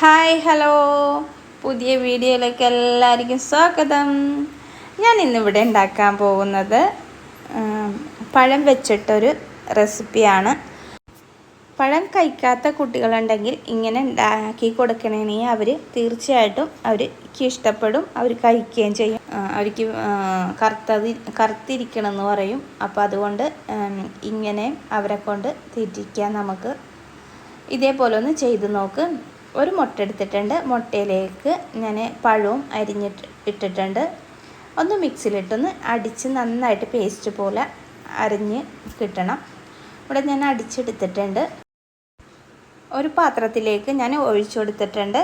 Hi hello. പുതിയ വീഡിയോയിലേക്ക് എല്ലാവർക്കും സ്വാഗതം. ഞാൻ ഇന്നിവിടെ ഉണ്ടാക്കാൻ പോകുന്നത് പഴം വെച്ചിട്ടൊരു റെസിപ്പിയാണ്. പഴം കഴിക്കാത്ത കുട്ടികളുണ്ടെങ്കിൽ ഇങ്ങനെ ഉണ്ടാക്കി കൊടുക്കണേ അവർ തീർച്ചയായിട്ടും അവർക്ക് ഇഷ്ടപ്പെടും അവർ കഴിക്കുകയും ചെയ്യും. അവർക്ക് കറുത്തതി കറുത്തിരിക്കണം എന്ന് പറയും. അപ്പോൾ അതുകൊണ്ട് ഇങ്ങനെ അവരെ കൊണ്ട് തീറ്റിക്കാൻ നമുക്ക് ഇതേപോലെ ഒന്ന് ചെയ്ത് നോക്ക്. ഒരു മുട്ട എടുത്തിട്ടുണ്ട്. മുട്ടയിലേക്ക് ഞാൻ പഴവും അരിഞ്ഞിട്ട് ഇട്ടിട്ടുണ്ട്. ഒന്ന് മിക്സിയിലിട്ടൊന്ന് അടിച്ച് നന്നായിട്ട് പേസ്റ്റ് പോലെ അരിഞ്ഞ് കിട്ടണം. ഇവിടെ ഞാൻ അടിച്ചെടുത്തിട്ടുണ്ട്. ഒരു പാത്രത്തിലേക്ക് ഞാൻ ഒഴിച്ചു കൊടുത്തിട്ടുണ്ട്.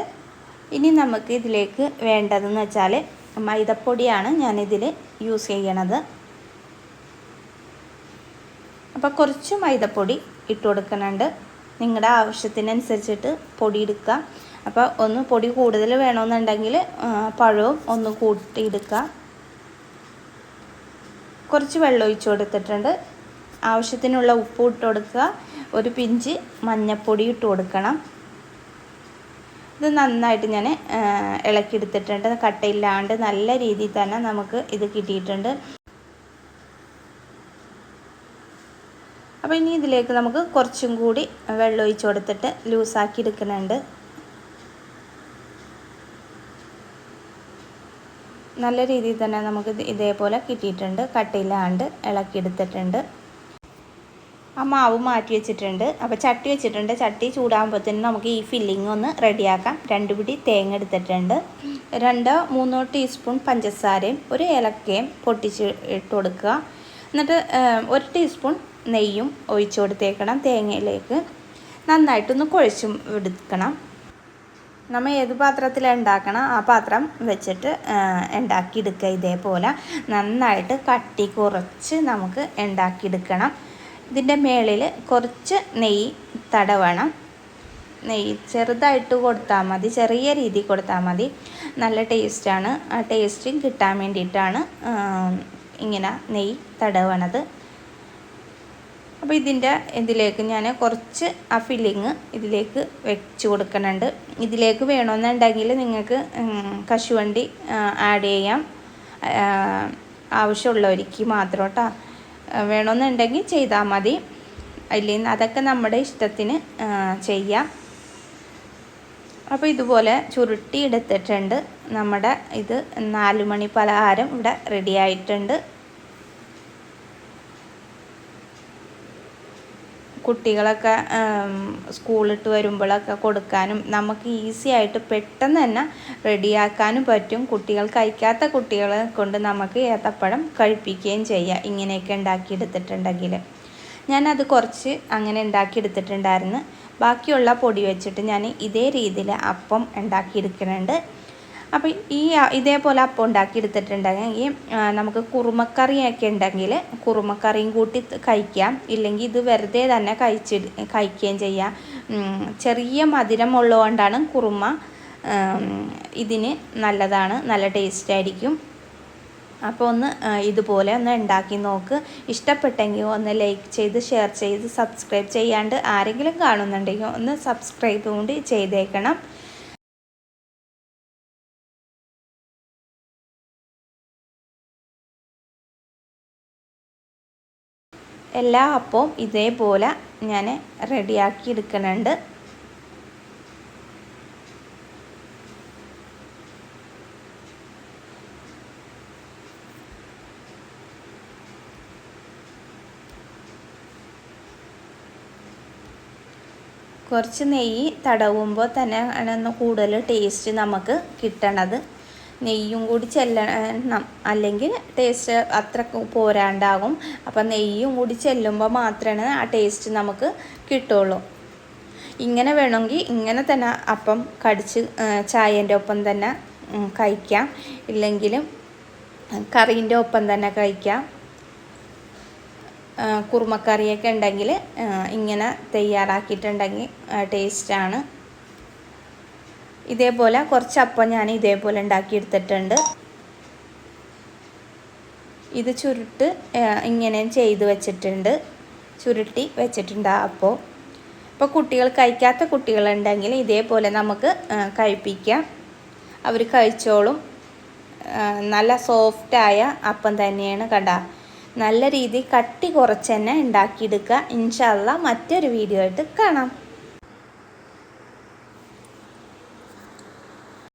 ഇനി നമുക്ക് ഇതിലേക്ക് വേണ്ടതെന്ന് വെച്ചാൽ മൈദപ്പൊടിയാണ് ഞാനിതിൽ യൂസ് ചെയ്യണത്. അപ്പോൾ കുറച്ച് മൈദപ്പൊടി ഇട്ട് കൊടുക്കുന്നുണ്ട്. നിങ്ങളുടെ ആവശ്യത്തിനനുസരിച്ചിട്ട് പൊടി എടുക്കുക അപ്പോൾ ഒന്ന് പൊടി കൂടുതൽ വേണമെന്നുണ്ടെങ്കിൽ പഴവും ഒന്ന് കൂട്ടിയെടുക്കുക കുറച്ച് വെള്ളം ഒഴിച്ചു കൊടുത്തിട്ടുണ്ട്. ആവശ്യത്തിനുള്ള ഉപ്പ് ഇട്ട് കൊടുക്കുക. ഒരു പിഞ്ച് മഞ്ഞൾപ്പൊടി ഇട്ട് കൊടുക്കണം. ഇത് നന്നായിട്ട് ഞാൻ ഇളക്കിയെടുത്തിട്ടുണ്ട്. കട്ടയില്ലാണ്ട് നല്ല രീതിയിൽ തന്നെ നമുക്ക് ഇത് കിട്ടിയിട്ടുണ്ട്. അപ്പോൾ ഇനി ഇതിലേക്ക് നമുക്ക് കുറച്ചും കൂടി വെള്ളം ഒഴിച്ച് കൊടുത്തിട്ട് ലൂസാക്കി എടുക്കുന്നുണ്ട്. നല്ല രീതിയിൽ തന്നെ നമുക്ക് ഇത് ഇതേപോലെ കിട്ടിയിട്ടുണ്ട്. കട്ടിയില്ലാണ്ട് ഇളക്കിയെടുത്തിട്ടുണ്ട് ആ മാവ് മാറ്റി വെച്ചിട്ടുണ്ട്. അപ്പോൾ ചട്ടി വെച്ചിട്ടുണ്ട്. ചട്ടി ചൂടാകുമ്പോഴത്തേനും നമുക്ക് ഈ ഫില്ലിംഗ് ഒന്ന് റെഡിയാക്കാം. രണ്ട് പിടി തേങ്ങ എടുത്തിട്ടുണ്ട്. രണ്ടോ മൂന്നോ ടീസ്പൂൺ പഞ്ചസാരയും ഒരു ഏലക്കയും പൊട്ടിച്ച് ഇട്ട് കൊടുക്കുക. എന്നിട്ട് ഒരു ടീസ്പൂൺ നെയ്യും ഒഴിച്ചു കൊടുത്തേക്കണം തേങ്ങയിലേക്ക്. നന്നായിട്ടൊന്ന് കുഴച്ചും എടുക്കണം. നമ്മൾ ഏത് പാത്രത്തിലാണ് ഉണ്ടാക്കണം? ആ പാത്രം വെച്ചിട്ട് ഉണ്ടാക്കിയെടുക്കുക ഇതേപോലെ. നന്നായിട്ട് കട്ടി കുറച്ച് നമുക്ക് ഉണ്ടാക്കിയെടുക്കണം. ഇതിന്റെ മേളിൽ കുറച്ച് നെയ്യ് തടവണം. നെയ്യ് ചെറുതായിട്ട് കൊടുത്താൽ മതി. ചെറിയ രീതി കൊടുത്താൽ മതി. നല്ല ടേസ്റ്റാണ് ആ ടേസ്റ്റും കിട്ടാൻ വേണ്ടിയിട്ടാണ് ഇങ്ങനെ നെയ്യ് തടവണത്. അപ്പോൾ ഇതിന്റെ ഇതിലേക്ക് ഞാൻ കുറച്ച് ആ ഫില്ലിങ് ഇതിലേക്ക് വെച്ച് കൊടുക്കുന്നുണ്ട്. ഇതിലേക്ക് വേണമെന്നുണ്ടെങ്കിൽ നിങ്ങൾക്ക് കശുവണ്ടി ആഡ് ചെയ്യാം. ആവശ്യമുള്ളവർക്ക് മാത്രം കേട്ടോ. വേണമെന്നുണ്ടെങ്കിൽ ചെയ്താൽ മതി. അല്ലെങ്കിൽ അതൊക്കെ നമ്മുടെ ഇഷ്ടത്തിന് ചെയ്യാം. അപ്പോൾ ഇതുപോലെ ചുരുട്ടി എടുത്തിട്ടുണ്ട് നമ്മുടെ ഇത് നാലുമണി പലഹാരം ഇവിടെ റെഡി ആയിട്ടുണ്ട്. കുട്ടികളൊക്കെ സ്കൂളിട്ട് വരുമ്പോഴൊക്കെ കൊടുക്കാനും നമുക്ക് ഈസി ആയിട്ട് പെട്ടെന്ന് തന്നെ റെഡിയാക്കാനും പറ്റും. കുട്ടികൾ കഴിക്കാത്ത കുട്ടികളെ കൊണ്ട് നമുക്ക് ഏത്തപ്പഴം കഴിപ്പിക്കുകയും ചെയ്യാം. ഇങ്ങനെയൊക്കെ ഉണ്ടാക്കിയെടുത്തിട്ടുണ്ടെങ്കിൽ ഞാനത് കുറച്ച് അങ്ങനെ ഉണ്ടാക്കിയെടുത്തിട്ടുണ്ടായിരുന്നു. ബാക്കിയുള്ള പൊടി വെച്ചിട്ട് ഞാൻ ഇതേ രീതിയിൽ അപ്പം ഉണ്ടാക്കിയെടുക്കുന്നുണ്ട്. അപ്പോൾ ഈ ഇതേപോലെ അപ്പം ഉണ്ടാക്കിയെടുത്തിട്ടുണ്ടെങ്കിൽ എടുത്തിട്ടുണ്ടെങ്കിൽ നമുക്ക് കുറുമക്കറിയൊക്കെ ഉണ്ടെങ്കിൽ കുറുമക്കറിയും കൂട്ടി കഴിക്കാം. ഇല്ലെങ്കിൽ ഇത് വെറുതെ തന്നെ കഴിച്ച് കഴിക്കുകയും ചെയ്യാം. ചെറിയ മധുരം ഉള്ളതുകൊണ്ടാണ് കുറുമ ഇതിന് നല്ലതാണ് നല്ല ടേസ്റ്റ് ആയിരിക്കും. അപ്പോൾ ഒന്ന് ഇതുപോലെ ഒന്ന് ഉണ്ടാക്കി നോക്ക്. ഇഷ്ടപ്പെട്ടെങ്കിൽ ഒന്ന് ലൈക്ക് ചെയ്ത് ഷെയർ ചെയ്ത് സബ്സ്ക്രൈബ് ചെയ്യാണ്ട് ആരെങ്കിലും കാണുന്നുണ്ടെങ്കിൽ ഒന്ന് സബ്സ്ക്രൈബ് കൂടി ചെയ്തേക്കണം. എല്ലാ അപ്പവും ഇതേപോലെ ഞാൻ റെഡിയാക്കി എടുക്കുന്നുണ്ട്. കുറച്ച് നെയ്യ് തടവുമ്പോൾ തന്നെ ആണ് കൂടുതൽ ടേസ്റ്റ് നമുക്ക് കിട്ടണത്. നെയ്യും കൂടി ചെല്ലണം. അല്ലെങ്കിൽ ടേസ്റ്റ് അത്ര പോരാണ്ടാകും. അപ്പം നെയ്യും കൂടി ചെല്ലുമ്പോൾ മാത്രമേ ആ ടേസ്റ്റ് നമുക്ക് കിട്ടുള്ളൂ. ഇങ്ങനെ വേണമെങ്കിൽ ഇങ്ങനെ തന്നെ അപ്പം കടിച്ച് ചായന്റെ ഒപ്പം തന്നെ കഴിക്കാം. ഇല്ലെങ്കിലും കറീന്റെ ഒപ്പം തന്നെ കഴിക്കാം. കുറുമക്കറിയൊക്കെ ഉണ്ടെങ്കിൽ ഇങ്ങനെ തയ്യാറാക്കിയിട്ടുണ്ടെങ്കിൽ ടേസ്റ്റാണ് ഇതേപോലെ കുറച്ച് അപ്പം ഞാൻ ഇതേപോലെ ഉണ്ടാക്കിയെടുത്തിട്ടുണ്ട്. ഇത് ചുരുട്ട് ഇങ്ങനെ ചെയ്ത് വെച്ചിട്ടുണ്ട്. ചുരുട്ടി വെച്ചിട്ടുണ്ട് അപ്പോൾ ഇപ്പോൾ കുട്ടികൾ കഴിക്കാത്ത കുട്ടികളുണ്ടെങ്കിൽ ഇതേപോലെ നമുക്ക് കഴിപ്പിക്കാം. അവർ കഴിച്ചോളും. നല്ല സോഫ്റ്റായ അപ്പം തന്നെയാണ് കണ്ട നല്ല രീതിയിൽ കട്ടി കുറച്ച് തന്നെ ഉണ്ടാക്കിയെടുക്കുക. ഇൻഷല്ല മറ്റൊരു വീഡിയോ ആയിട്ട് കാണാം.